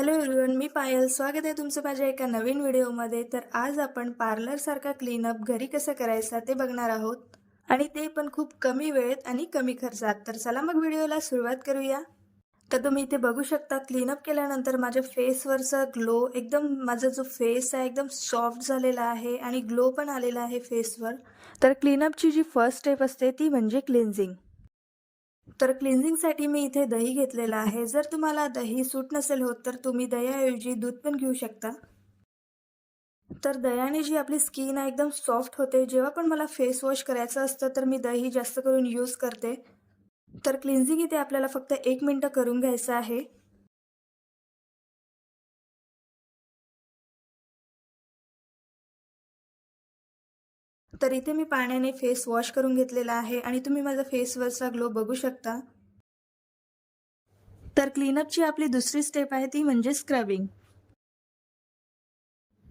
Hello everyone मी पायल. स्वागत आहे तुमचं माझ्या एका नवीन व्हिडिओमध्ये. तर आज आपण पार्लरसारखा क्लीनअप घरी कसं करायचा ते बघणार आहोत. आणि ते पण खूप कमी वेळेत आणि कमी खर्चात. तर चला मग व्हिडिओला सुरुवात करूया. तर तुम्ही इथे बघू शकता क्लीनअप केल्यानंतर माझ्या फेसवरचा ग्लो एकदम माझा जो फेस आहे एकदम सॉफ्ट झालेला आहे आणि ग्लो पण आलेला आहे फेसवर. तर क्लीनअपची जी फर्स्ट स्टेप असते ती म्हणजे क्लिन्झिंग. तर क्लिन्झिंगसाठी मी इथे दही घेतलेलं आहे. जर तुम्हाला दही सूट नसेल होत तर तुम्ही दह्याऐवजी दूध पण घेऊ शकता. तर दह्याने जी आपली स्किन आहे एकदम सॉफ्ट होते. जेव्हा पण मला फेस वॉश करायचं असतं तर मी दही जास्त करून यूज करते. तर क्लिन्झिंग इथे आपल्याला फक्त एक मिनटं करून घ्यायचं आहे. तर इथे मी पाण्याने फेस वॉश करून घेतलेला आहे आणि तुम्ही माझा फेसवरचा ग्लो बघू शकता. तर क्लीनअपची आपली दुसरी स्टेप आहे ती म्हणजे स्क्रबिंग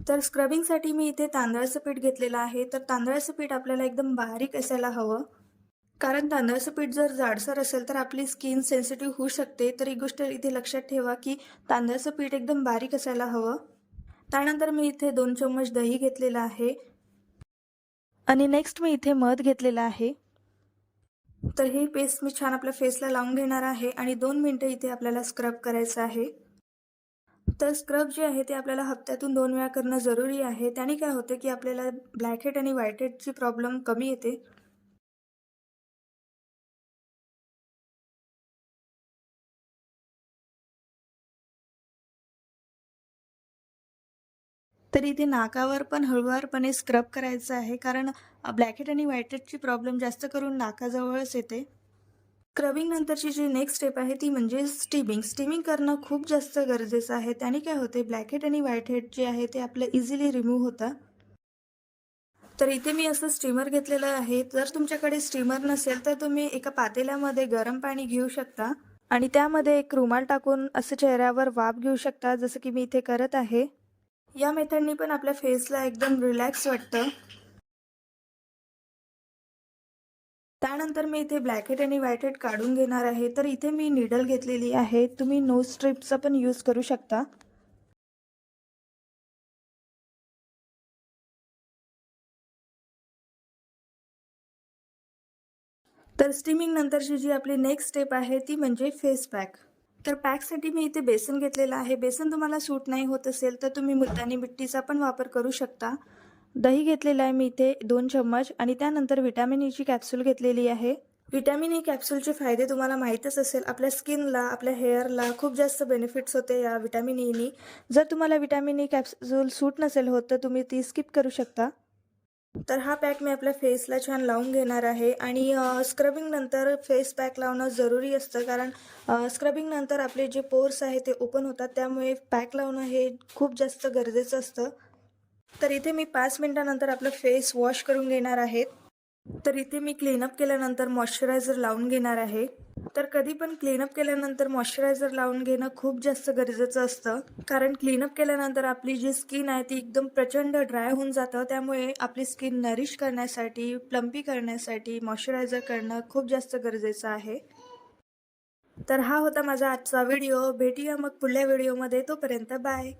तर स्क्रबिंगसाठी मी इथे तांदळाचं पीठ घेतलेलं आहे. तर तांदळाचं पीठ आपल्याला एकदम बारीक असायला हवं. कारण तांदळाचं पीठ जर जाडसर असेल तर आपली स्किन सेन्सिटिव्ह होऊ शकते. तर एक गोष्ट इथे लक्षात ठेवा की तांदळाचं पीठ एकदम बारीक असायला हवं. त्यानंतर मी इथे दोन चम्मच दही घेतलेलं आहे. आणि नेक्स्ट मी इथे मध घेतलेला आहे. तर ही पेस्ट मी छान आपल्या फेसला लावून घेणार आहे आणि दोन मिनटं इथे आपल्याला स्क्रब करायचं आहे. तर स्क्रब जे आहे ते आपल्याला हप्त्यातून दोन वेळा करणं जरुरी आहे. त्याने काय होते की आपल्याला ब्लॅकहेड आणि व्हाईट हेडची प्रॉब्लेम कमी येते. तर इथे नाकावर पण हळूवारपणे स्क्रब करायचं आहे कारण ब्लॅकहेड आणि व्हाईटहेडची प्रॉब्लेम जास्त करून नाकाजवळच येते. स्क्रबिंग नंतरची जी नेक्स्ट स्टेप आहे ती म्हणजे स्टीमिंग. स्टीमिंग करणं खूप जास्त गरजेचं आहे. त्याने काय होते ब्लॅकहेड आणि व्हाईटहेड जे आहे ते आपलं इझिली रिमूव्ह होतं. तर इथे मी असं स्टीमर घेतलेलं आहे. जर तुमच्याकडे स्टीमर नसेल तर तुम्ही एका पातेल्यामध्ये गरम पाणी घेऊ शकता आणि त्यामध्ये एक रुमाल टाकून असं चेहऱ्यावर वाफ घेऊ शकता जसं की मी इथे करत आहे. या मेथडनी पण आपल्या फेसला एकदम रिलॅक्स वाटतं. त्यानंतर मी इथे ब्लॅकहेड आणि व्हाईटहेड काढून घेणार आहे. तर इथे मी निडल घेतलेली आहे. तुम्ही नो स्ट्रिपचा पण यूज करू शकता. तर स्टीमिंग नंतरची जी आपली नेक्स्ट स्टेप आहे ती म्हणजे फेस पॅक तर पॅकसाठी मी इथे बेसन घेतलेलं आहे. बेसन तुम्हाला सूट नाही होत असेल तर तुम्ही मुलतानी मिट्टीचा पण वापर करू शकता. दही घेतलेलं आहे मी इथे दोन चम्मच आणि त्यानंतर व्हिटॅमिन e ईची कॅप्सूल घेतलेली आहे. व्हिटॅमिन e ई कॅप्सूलचे फायदे तुम्हाला माहीतच असेल. आपल्या स्किनला आपल्या हेअरला खूप जास्त बेनिफिट्स होते या विटॅमिन ईनी e जर तुम्हाला व्हिटॅमिन ई कॅप्सूल सूट नसेल होत तर तुम्ही ती स्किप करू शकता. तर हा पॅक मी आपल्या फेसला छान लावून घेणार आहे आणि स्क्रबिंग नंतर फेस पॅक लावणं जरुरी असतं कारण स्क्रबिंग नंतर आपले जे पोर्स आहे ते ओपन होतात त्यामुळे पॅक लावणं हे खूप जास्त गरजेचं असतं. तर इथे मी पाच मिनटानंतर आपलं फेस वॉश करून घेणार आहेत तर इथे मी क्लीनअप केल्यानंतर मॉइश्चरायझर लावून घेणार आहे. तर कधी पण क्लीनअप केल्यानंतर मॉइश्चरायझर लावून घेणं खूप जास्त गरजेचं असतं. कारण क्लीनअप केल्यानंतर आपली जी स्किन आहे ती एकदम प्रचंड ड्राय होऊन जातं. त्यामुळे आपली स्किन नरिश करण्यासाठी प्लम्पी करण्यासाठी मॉइश्चरायझर करणं खूप जास्त गरजेचं आहे. तर हा होता माझा आजचा व्हिडिओ भेटूया मग पुढल्या व्हिडिओमध्ये तोपर्यंत बाय